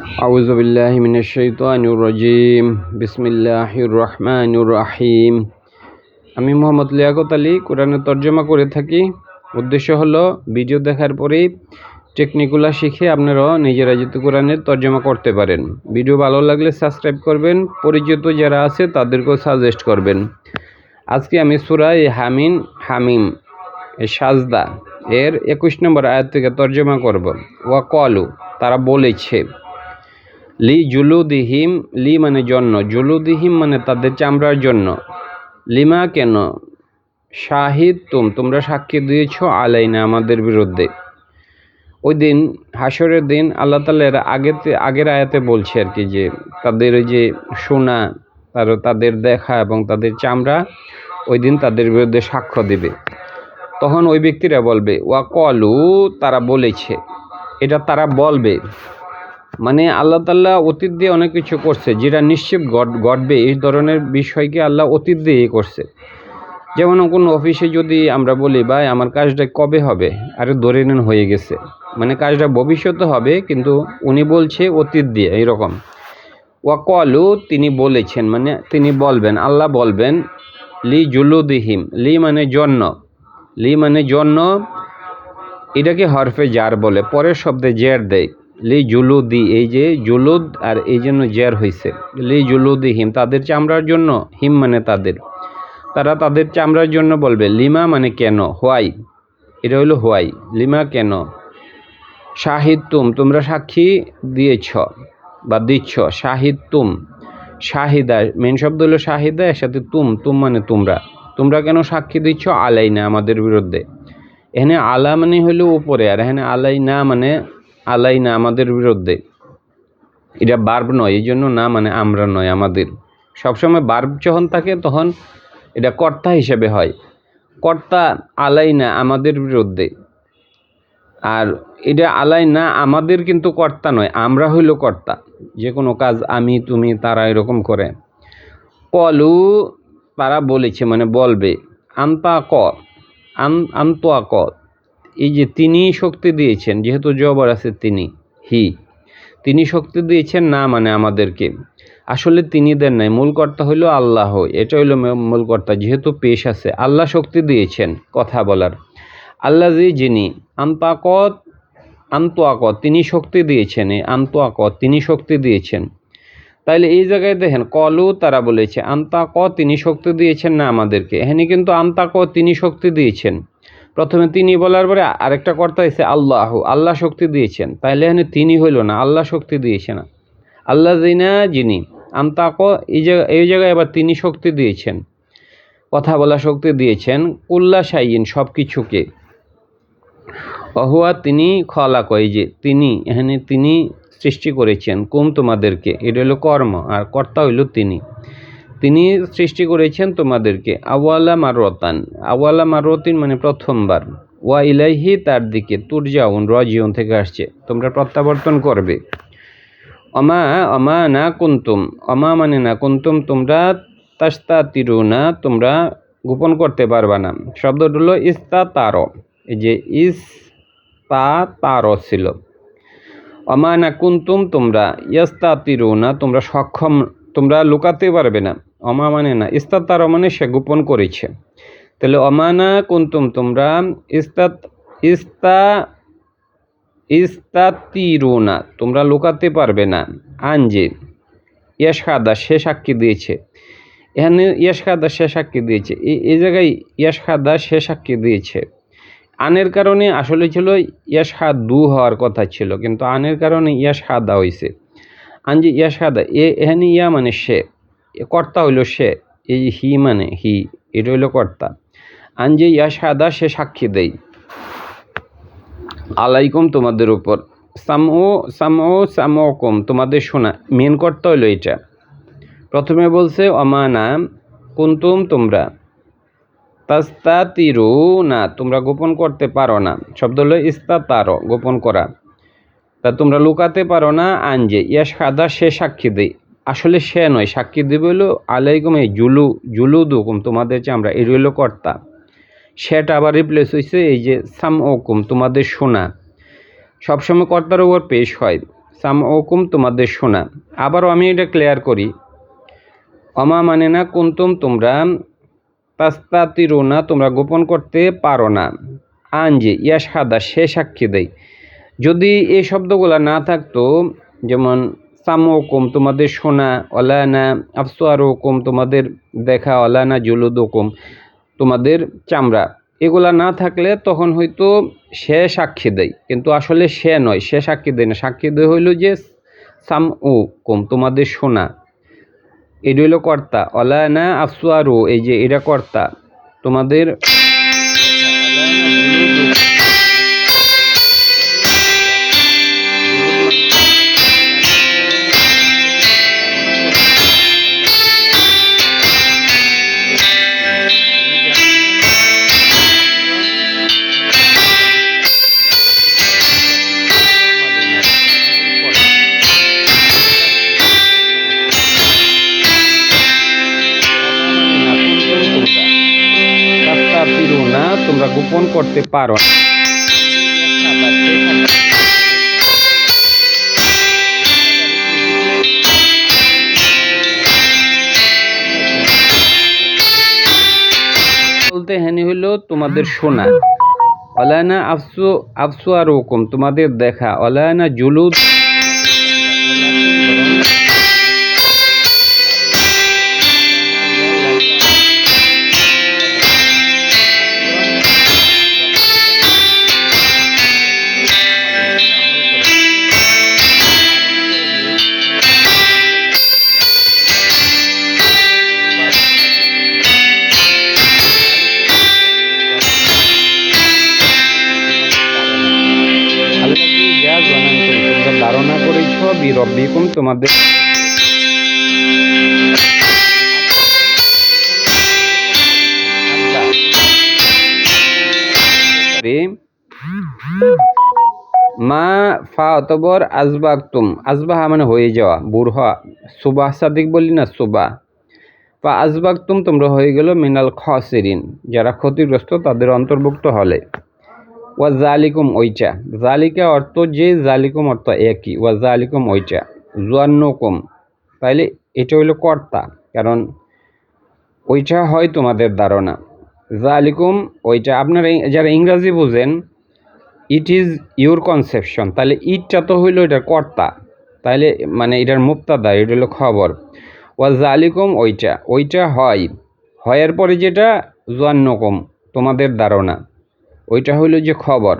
أعوذ بالله من الشيطان الرجيم بسم الله الرحمن الرحيم আমি মোহাম্মদ লিয়াকত আলী কোরআনের তর্জমা করে থাকি উদ্দেশ্য হলো ভিডিও দেখার পরেই টেকনিকগুলো শিখে আপনারাও নিজেরা যেহেতু কোরআনের তর্জমা করতে পারেন ভিডিও ভালো লাগলে সাবস্ক্রাইব করবেন পরিচিত যারা আছে তাদেরকেও সাজেস্ট করবেন আজকে আমি সুরাই হামিন হামিম এই সাজদা এর একুশ নম্বর আয়াত থেকে তর্জমা করব ওয়া কলু তারা বলেছে লি জুলুদিহিম, লি মানে জন্য। জুলুদিহিম মানে তাদের চামড়ার জন্য। লিমা কেন? শাহিদ তুম, তোমরা সাক্ষী দিয়েছ আলাইনা আমাদের বিরুদ্ধে। ওই দিন হাসরের দিন আল্লাহ তালা এর আগেতে আগের আয়াতে বলছে আর কি যে, তাদের ওই যে সোনা, তার তাদের দেখা এবং তাদের চামড়া, ওই দিন তাদের বিরুদ্ধে সাক্ষ্য দিবে। তখন ওই ব্যক্তিরা বলবে, ওয়া কলু তারা বলেছে। এটা তারা বলবে। মানে আল্লাহ তাল্লাহ অতীত দিয়ে অনেক কিছু করছে, যেটা নিশ্চিত ঘট- ঘটবে এই ধরনের বিষয়কে আল্লাহ অতীত দিয়ে করছে। যেমন কোনো অফিসে যদি আমরা বলি, ভাই, আমার কাজটা কবে হবে? আরে ধরে নেন হয়ে গেছে। মানে কাজটা ভবিষ্যতে হবে, কিন্তু উনি বলছে অতীত দিয়ে, এইরকম। ওয়াকলু, তিনি বলেছেন মানে তিনি বলবেন, আল্লাহ বলবেন, লি জুলুদিহিম লি মানে জন্য। লি মানে জন্য, এটাকে হরফে জার বলে, পরের শব্দে জের দেয়। লি জুলুদি, এই যে জুলুদ আর এই জন্য জের হয়েছে লি জুলুদি হিম, তাদের চামড়ার জন্য, হিম মানে তাদের। তারা তাদের চামড়ার জন্য বলবে, লিমা মানে কেন? হোয়াই। এটা হলো হোয়াই। লিমা কেন? শাহিদ তুম তোমরা সাক্ষী দিয়েছ বা দিচ্ছ শাহিদ তুম শাহিদা মেন শব্দ হলো শাহিদা এর সাথে তুম তুম মানে তোমরা। তোমরা কেন সাক্ষী দিচ্ছ? আলাই না আমাদের বিরুদ্ধে। এখানে আলা মানে হলো উপরে, আর এখানে আলাই না মানে আলাই না আমাদের বিরুদ্ধে। এটা বার্ব নয়, এই জন্য না মানে আমরা নয়, আমাদের। সবসময় বার্ব যখন থাকে তখন এটা কর্তা হিসেবে হয়। কর্তা আলাই না আমাদের বিরুদ্ধে। আর এটা আলাই না আমাদের কিন্তু কর্তা নয়, আমরা হইল কর্তা। যে কোনো কাজ আমি, তুমি, তারা এরকম করে। কলু তারা বলেছে মানে বলবে, আন্তা ক, আন, আন্তোয়া এই যে তিনি শক্তি দিয়েছেন, যেহেতু জবর আছে তিনি, হি, তিনি শক্তি দিয়েছেন না মানে আমাদেরকে। আসলে তিনি দেন নাই, মূল কর্তা হইল আল্লাহ, এটা হইল মূল কর্তা, যেহেতু পেশ আছে। আল্লাহ শক্তি দিয়েছেন কথা বলার। আল্লাহ জি যিনি, আন্তাকত আন্তোয়াকত তিনি শক্তি দিয়েছেন, এই আন্তোয়াকত তিনি শক্তি দিয়েছেন। তাইলে এই জায়গায় দেখেন, কলু তারা বলেছে আন্তাক তিনি শক্তি দিয়েছেন না আমাদেরকে। এখানে কিন্তু আন্তাক তিনি শক্তি দিয়েছেন। প্রথমে তিনি বলার পরে আরেকটা কর্তা হয়েছে আল্লাহ। আল্লাহ শক্তি দিয়েছেন। তাইলে এখানে তিনি হইল না, আল্লাহ শক্তি দিয়েছে না। আল্লাহ জিনা যিনি, আন্তাক, এই জায়গা এই জায়গায় আবার তিনি শক্তি দিয়েছেন। কথা বলা শক্তি দিয়েছেন, কুল্লা সাইন সব কিছুকে অহুয়া তিনি খলা কয় যে তিনি, এখানে তিনি সৃষ্টি করেছেন কুম তোমাদেরকে। এটা হলো কর্ম, আর কর্তা হইল তিনি। তিনি সৃষ্টি করেছেন তোমাদেরকে। আওয়ালা মারতান আওয়ালা মারতিন মানে প্রথমবার। ওয়া ইলাইহি তার দিকে, তুরজাউন, রজিউন থেকে আসছে। তোমরা প্রত্যাবর্তন করবে। অমা অমা না কুন্তুম। অমা মানে না কুন্তুম, তোমরা তাস্তা তিরুনা তোমরা গোপন করতে পারবা না। শব্দটা হলো ইস্তা তার এই যে ইস তা তার ছিল। অমা না কুন্তুম, তোমরা ইস্তা তিরুনা তোমরা সক্ষম, তোমরা লুকাতে পারবে না। অমা মানে না ইস্তা তার মানে সে গোপন করেছে। তাহলে অমানা কুন্তুম, তোমরা ইস্তাত, ইস্তা, ইস্তাতিরুনা, তোমরা লুকাতে পারবে না। আনজে ইয়াসখাদা সে সাক্ষী দিয়েছে। এখানে ইয়াসখাদা সে সাক্ষী দিয়েছে। এই জায়গায় ইয়াসখাদা সে সাক্ষী দিয়েছে। আনের কারণে আসলে ছিল ইয়াসহাদ দু হওয়ার কথা ছিল, কিন্তু আনের কারণে ইয়াসহাদা হয়েছে আনজি ইয়াসহাদা এ, এখানে ইয়া মানে সে। কর্তা হইল সে, এই হি মানে হি, এটা হইল কর্তা। আনজি ইয়াসহাদা সে সাক্ষী দেয় আলাইকুম তোমাদের উপর। সামও সামও সামকম তোমাদের শোনা। মেন কর্তা হইল এটা। প্রথমে বলছে, অমানা কুন্তুম তোমরা। তাস্তা তিরু না তোমরা গোপন করতে পারো না। শব্দ হলো ইস্তা তারো গোপন করা। তা তোমরা লুকাতে পারো না, আনজে। ইয়া সাদা সে সাক্ষী দেয় আসলে সে নয়, সাক্ষী দেবে হলো, আলাইকুম, এই জুলু জুলু দুকুম তোমাদের চামড়া এর রইল কর্তা, সেটা আবার রিপ্লেস হয়েছে এই যে সাম ওকুম তোমাদের শোনা সবসময় কর্তার উপর পেশ হয় সাম ওকুম তোমাদের শোনা আবারও আমি এটা ক্লিয়ার করি। অমা মানে না, কুন্তুম, তোমরা তাস্তাতিরো না তোমরা গোপন করতে পারো না। আঞ্জে ইয়াস হাদা সে সাক্ষী দেয়। যদি এই শব্দগুলো না থাকতো, যেমন সামোকুম, তোমাদের শোনা, অলানা আফসোয়ারোকুম তোমাদের দেখা, অলানা, জুলুদুকুম, তোমাদের চামড়া। এগুলা না থাকলে তখন হয়তো সে সাক্ষী দেয়, কিন্তু আসলে সে নয়, সে সাক্ষী দেয় না। সাক্ষী দেয় হইল যে সাম ও কুম তোমাদের শোনা। এটা হইল কর্তা, অলানা আফসোয়ারু এই যে এটা কর্তা, তোমাদের গোপন করতে পারো। বলতে হ্যানি হইল তোমাদের শোনা। অলায়না আফসু আফসু আর হুকুম তোমাদের দেখা। অলায়না জুলুদ। করেছ বিরব্বিকুম তোমাদের মা ফা অতবর আজবাকতুম আজবাহা মানে হয়ে যাওয়া, বুড়হা। সুবাহ সাদিক বলি না সুবাহ। বা আজবাকতুম তোমরা হয়ে গেল মিনাল খসেরিন। যারা ক্ষতিগ্রস্ত তাদের অন্তর্ভুক্ত হলে। ওয়া জালিকুম ওইটা জালিকা অর্থ যে জালিকুম অর্থ একই ওয়া জালিকুম ওইটা জুয়ান্নকুম। তাইলে এটা হইল কর্তা, কারণ ওইটা হয় তোমাদের ধারণা। জালিকুম ওইটা আপনারা যারা ইংরাজি বুঝেন ইট ইজ ইউর কনসেপশন তাহলে ইটটা তো হইল এটার কর্তা। তাহলে মানে এটার মুক্তাদা, এটা হলো খবর। ওয়া জালিকুম ওইটা ওইটা হয়। হয়ের পরে যেটা, জুয়ান্নকম, তোমাদের ধারণা। ওইটা হইল যে খবর।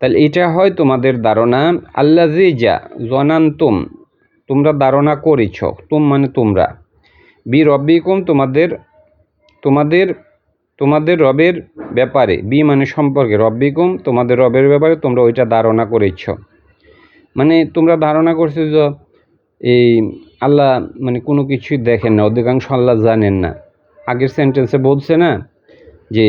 তাহলে এটা হয় তোমাদের ধারণা আল্লাহ যা জনান্তুম, তোমরা ধারণা করেছ, তুম মানে তোমরা। বি রব্বিকুম তোমাদের তোমাদের তোমাদের রবের ব্যাপারে, বি মানে সম্পর্কে, রব্বিকুম তোমাদের রবের ব্যাপারে তোমরা ওইটা ধারণা করেছ। মানে তোমরা ধারণা করছ যে এই আল্লাহ মানে কোনো কিছুই দেখেন না, অধিকাংশ আল্লাহ জানেন না। আগের সেন্টেন্সে বলছে না যে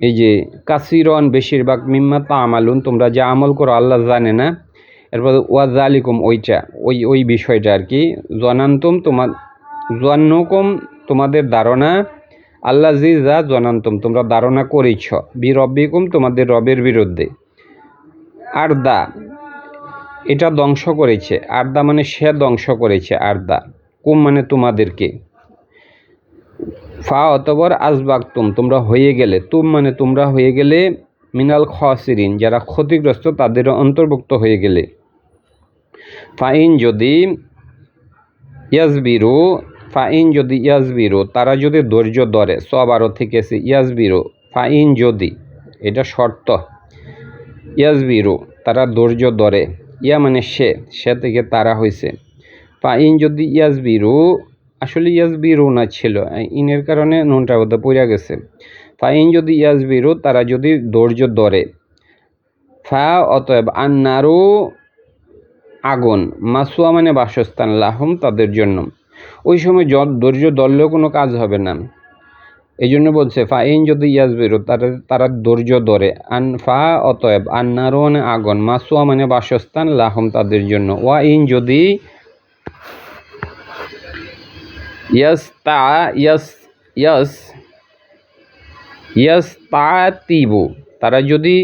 এই যে কাসিরন বেশিরভাগ মিম্মা তা আমালুন তোমরা যে আমল করো আল্লাহ জানে না। এরপর ওয়াজ আলিকুম ওইটা, ওই ওই বিষয়টা আর কি। জনান্তুম তোমার জন্নকুম তোমাদের ধারণা, আল্লাহ জি যা জনান্তম, তোমরা ধারণা করেছ। বি রব্বিকুম তোমাদের রবের বিরুদ্ধে। আর দা এটা ধ্বংস করেছে। আর্দা মানে সে ধ্বংস করেছে, আর্দা। কুম মানে তোমাদেরকে। ফা অতবর আজবাগতুম, তোমরা হয়ে গেলে। তুম মানে তোমরা হয়ে গেলে মিনাল খসিরিন, যারা ক্ষতিগ্রস্ত তাদের অন্তর্ভুক্ত হয়ে গেলে। ফাইন যদি ইয়াজবিরু ফাইন যদি ইয়াজবিরু তারা যদি ধৈর্য ধরে, সব আরও থেকে এসে ইয়াজবিরু ফাইন যদি, এটা শর্ত। ইয়াজবিরু তারা ধৈর্য ধরে, ইয়া মানে সে সে থেকে তারা হয়েছে ফাইন যদি ইয়াজবিরু আসলে ইয়াজবিরু না ছিল। ইনের কারণে নুনটা বোধহয় পড়ে গেছে। ফাইন যদি ইয়াজবিরু তারা যদি ধৈর্য ধরে। ফা অতএব আন্নারু আগুন, মাসুয়া মানে বাসস্থান, লাহম তাদের জন্য। ওই সময় ধৈর্য ধরলেও কোনো কাজ হবে না। এই জন্য বলছে, ফাইন যদি ইয়াজবিরু তারা তারা ধৈর্য ধরে। আন, ফা অতএব আন্নারু মানে আগুন, মাসুয়া মানে বাসস্থান, লাহম তাদের জন্য। ওয়া ইন যদি ইয়াস তা ইয়াস ইয়াস ইয়াস তা তিবু তারা যদি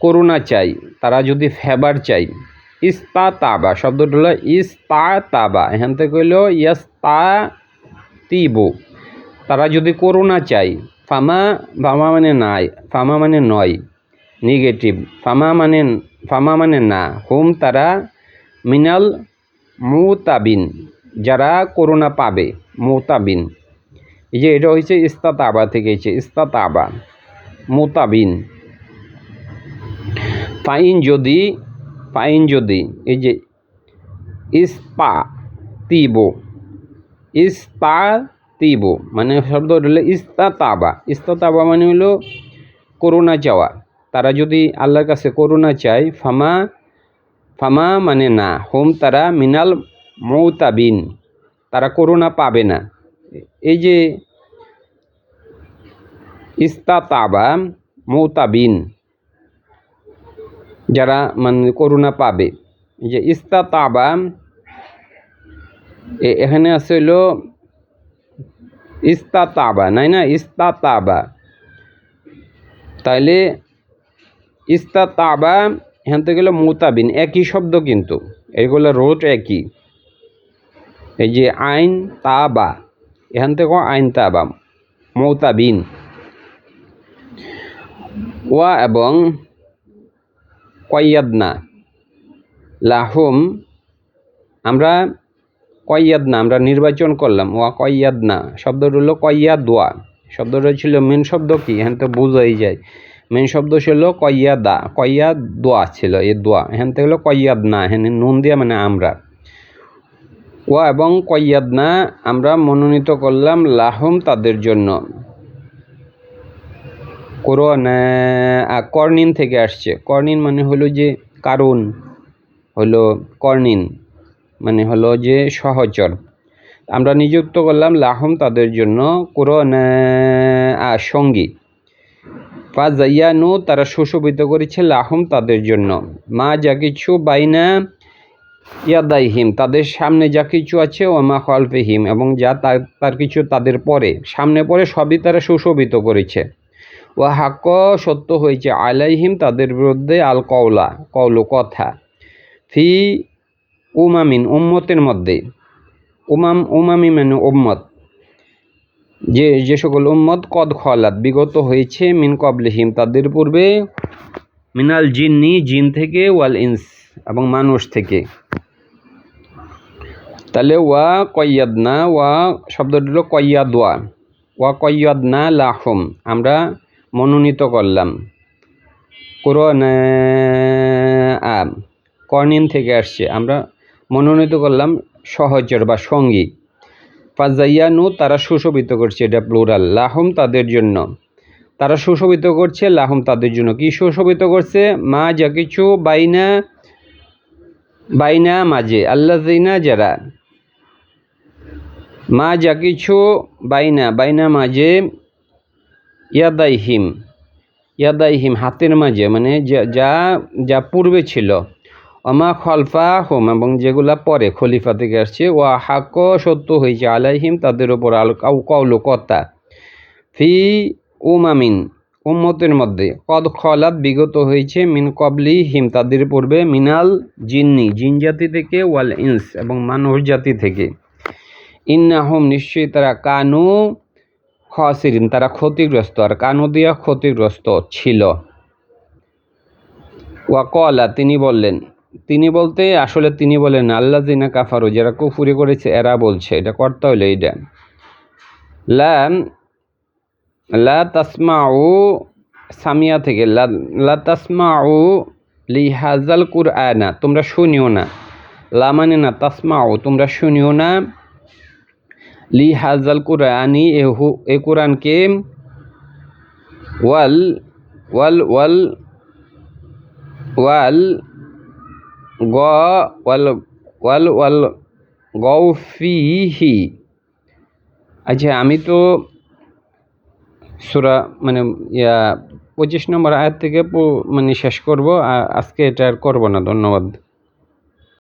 করুণা চাই তারা যদি ফেবার চাই ইস্তা তাবা শব্দটা হলো ইস্তা তাবা এখান থেকে হইল ইয়াস্তা তিবু তারা যদি করোনা চাই ফামা ফামা মানে নাই, ফামা মানে নয় নেগেটিভ ফামা মানে ফামা মানে না। হুম তারা মিনাল মুতাবিন। যারা করোনা পাবে, মুতাবিন। এই যে এটা হয়েছে ইস্তাতাবা থেকে হয়েছে ইস্তাতাবা, মুতাবিন। ফাইন যদি ফাইন যদি, এই যে ইস্পা তিবো ইস্তা তিবো মানে শব্দ হলো ইস্তাতাবা। ইস্তাতাবা মানে হলো করোনা চাওয়া। তারা যদি আল্লাহর কাছে করোনা চায়, ফামা ফামা মানে না, হোম তারা মিনাল মৌতাবিন তারা করোনা পাবে না। এই যে ইস্তাতাবা মৌতাবিন যারা মানে করোনা পাবে। যে ইস্তাতাবা এখানে আছে হলো ইস্তাতাবা, নাই না? ইস্তাতাবা। তাহলে ইস্তাতাবা এখান থেকে গেলো মোতাবিন একই শব্দ কিন্তু। এগুলো রোট একই। এই যে আইন তাবা, এখান থেকে আইন তাবা, মৌতাবিন। ওয়া এবং কয়াদনা লাহুম, আমরা কয়াদনা আমরা নির্বাচন করলাম, ওয়া কয়াদনা শব্দটা হলো কয়াদ দোয়া শব্দটা ছিল মেন শব্দ কি, এখান তো বোঝাই যায়। মেন শব্দ ছিল কয়াদা কয়া দোয়া ছিল, এই দোয়া, এখান থেকে হলো কয়াদ না এখানে নুন দিয়া মানে আমরা। ও এবং কয়াদনা, আমরা মনোনীত করলাম লাহম তাদের জন্য। কোরআন কর্নিন থেকে আসছে। কর্নিন মানে হলো যে কারণ হলো কর্নিন মানে হলো যে সহচর। আমরা নিযুক্ত করলাম লাহম তাদের জন্য কোরআন সঙ্গী। ফা জাইয়ানু তারা সুশোভিত করেছে লাহম তাদের জন্য। মা যা কিছু বাইনা ইয়াদাইহিম, তাদের সামনে যা কিছু আছে ওমা খলফেহিম, এবং যা তার কিছু তাদের পরে। সামনে পরে সবই তারা সুশোভিত করেছে। ও হাক্ক সত্য হয়েছে, আলাইহিম তাদের বিরুদ্ধে আল কওলা কৌল কথা। ফি উমামিন, উম্মতের মধ্যে। উমাম, উমামি মানে উম্মত। যে যে সকল উম্মত কদ খলাত, বিগত হয়েছে, মিন কবলিহিম তাদের পূর্বে মিনাল জিন্নি, জিন থেকে ওয়াল ইনস। এবং মানুষ থেকে। তাহলে ওয়া কয়াদনা ওয়া শব্দটি হলো কয়াদোয়া ওয়া কয়াদনা লাহম, আমরা মনোনীত করলাম। কোরআন কর্নিন থেকে আসছে, আমরা মনোনীত করলাম সহচর বা সঙ্গী। ফাজাইয়ানু, তারা সুশোভিত করছে, এটা প্লুরাল। লাহম তাদের জন্য। তারা সুশোভিত করছে, লাহম তাদের জন্য। কি সুশোভিত করছে? মা যা কিছু বাইনা বাইনা মাঝে আল্লাহ জিনা যারা। মা যা কিছু বাইনা বাইনা মাঝে ইয়াদাইহিম ইয়াদাইহিম, হাতের মাঝে মানে যা যা পূর্বে ছিল। অমা খলফা হোম এবং যেগুলা পরে খলিফা থেকে আসছে ও হাক সত্য হয়েছে আলাইহিম, তাদের ওপর আল কৌল কতা ফি উমামিন উম্মতের মধ্যে। কদ খলাত বিগত হয়েছে মিন কবলি হিম তাদের পূর্বে মিনাল জিন্নি, জিন জাতি থেকে ওয়াল ইনস এবং মানুষ জাতি থেকে। ইন্নাহম নিশ্চয়ই তারা কানু খসিরিন, তারা ক্ষতিগ্রস্ত, আর কানু দিয়া ক্ষতিগ্রস্ত ছিল। ওয়াকলা তিনি বললেন, তিনি বলতে, আসলে তিনি বলেন আল্লাহ জিনা কাফারু, যারা কুফুরি করেছে, এরা বলছে, এটা করতে হইলে এইটা। লা লা তাসমাউ, সামিয়া থেকে, লা তাসমাউ লিহাজাল কুরআনা, তোমরা শুনিও না। লা মানে না, তাসমাউ, তোমরা শুনিও না। লি হাজাল কুরআনি, এ কোরআনকে ওয়াল ওয়াল ওয়াল ওয়াল, গ, ওয়াল ওয়াল ওয়াল গৌফিহি আচ্ছা আমি তো সুরা মানে ইয়া, পঁচিশ নম্বর আয়াত থেকে মানে শেষ করব আজকে এটা আর করব না, ধন্যবাদ।